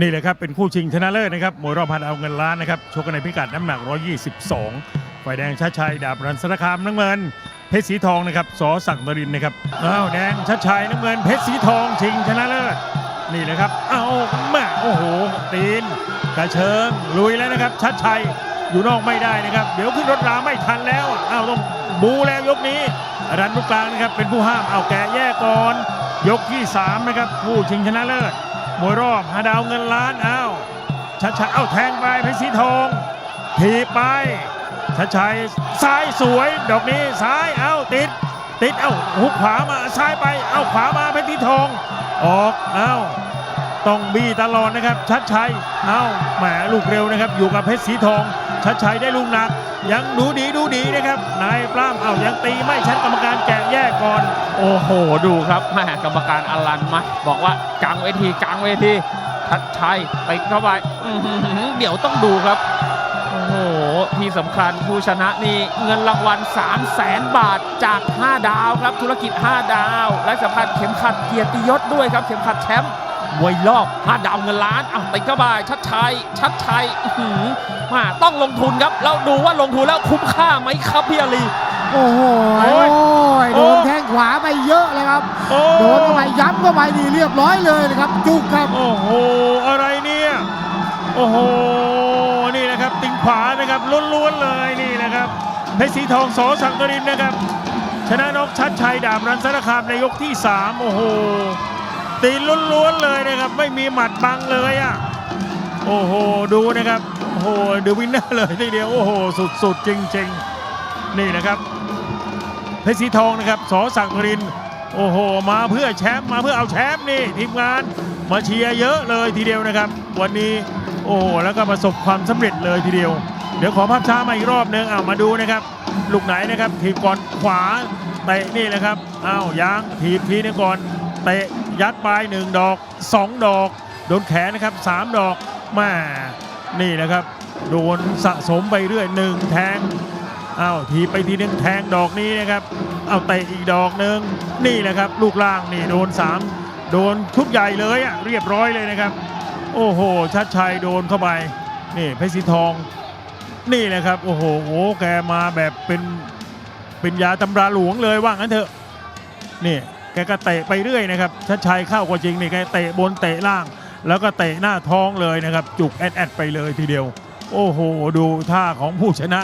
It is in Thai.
นี่เลยครับเป็นคู่ชิงชนะเลิศนะครับมวยรอบพันเอาเงินล้านนะครับชกกันในพิกัดน้ำหนัก 122 ฝ่ายแดงชัดชัยดาบรันสารคามน้ำเงิน เพชรสีทองนะครับสอสั่งนรินนะครับอ้าวแดงชัดชัยน้ำเงินเพชรสีทองชิงชนะเลิศนี่เลยครับเอาแม่โอ้โหตีนกระเชิงลุยแล้วนะครับชัดชัยอยู่นอกไม่ได้นะครับ เดี๋ยวขึ้นรถราไม่ทันแล้วอ้าวต้องบูแล้วยกนี้รันลูกกลางนะครับเป็นผู้ห้ามเอาแกะแยกก่อน ยกที่สามนะครับผู้ชิงชนะเลิศ มวยรอบหาดาวเงินล้านอ้าวชัดชัยเอ้าแทงไปเพชรสีทองถีบไปชัดชัยซ้ายสวยดอกนี้ซ้ายเอ้าติด ติดเอ้าหุกขวามาซ้ายไปเอ้าขวามาเพชรสีทองออกเอ้าต้องบี้ตลอดนะครับ ชัดชัยเอ้าแหมลูกเร็วนะครับ อยู่กับเพชรสีทอง ชัดชัยได้ลูกหนัก ยังดูดีดูดีนะครับ นายปล้ำเอายังตีไม่ชัดกรรมการแกะแยกก่อน โอ้โห ดูครับแม่กรรมการอลันมาบอกว่ากลางเวทีกลางเวทีชัดชัยไปเข้าไปเดี๋ยวต้องดูครับ โอ้โห ที่สำคัญผู้ชนะนี่เงินรางวัล 3 0 0แสนบาทจาก 5 ดาวครับ ธุรกิจ 5 ดาว และสำคัญเข็มขัดเกียรติยศด้วยครับ เข็มขัดแชมป์ มวยรอบ5ดาวเงินล้านอะติดเข้าไปชัดชัยชัดชัยอื้อหือมาต้องลงทุนครับแล้วดูว่าลงทุนแล้วคุ้มค่าไหมครับพี่อาลีโอ้โหโอ้โอ้ยยโอ้โดนแข้งขวาไปเยอะเลยครับโอ้โดนเข้าไปย้ำเข้าไปนี่เรียบร้อยเลยนะครับ จุกครับโอ้โหอะไรเนี่ยโอ้โหนี่นะครับติงขวานะครับล้วนๆเลยนี่นะครับเพชรสีทองสอสังกรินทร์นะครับ ชนะนกชัดชัยดาบรันสารคามในยกที่ 3 โอ้โห ตีล้วนๆเลยนะครับ ไม่มีหมัดบังเลยอะโอ้โหดูนะครับโอ้โหเดอะวินเนอร์เลยทีเดียวโอ้โหสุดๆจริงๆ นี่นะครับเพชรสีทองนะครับสอสังกรินโอ้โห มาเพื่อแชมป์มาเพื่อเอาแชมป์นี่ทีมงานมาเชียร์เยอะเลยทีเดียวนะครับ วันนี้โอ้โหแล้วก็ประสบความสำเร็จเลยทีเดียว เดี๋ยวขอภาพช้ามาอีกรอบนึงเอามาดูนะครับ ลูกไหนนะครับถีบก่อนขวาเตะนี่แหละครับอ้าวยางถีบทีนึงก่อน เตะยัดไปหนึ่งดอกสองดอกโดนแขนนะครับสามดอกแมานี่นะครับ โดนสะสมไปเรื่อยหนึ่งแทงอ้าวทีไปทีนึงแทงดอกนี้นะครับเอาเตะอีกดอกหนึ่งนี่แหละครับ ลูกล่างนี่โดน3โดนชุดใหญ่เลยอะเรียบร้อยเลยนะครับ โอ้โหชัดชัยโดนเข้าไปนี่เพชรสีทอง นี่แหละครับโอ้โหโอ้แกมาแบบเป็นเป็นยาตำราหลวงเลยว่างั้นเถอะนี่ แกก็เตะไปเรื่อยนะครับชัดชัยเข้ากว่าจริงนี่แกเตะบนเตะล่าง แล้วก็เตะหน้าท้องเลยนะครับ จุกแอดแอดไปเลยทีเดียว โอ้โห ดูท่าของผู้ชนะ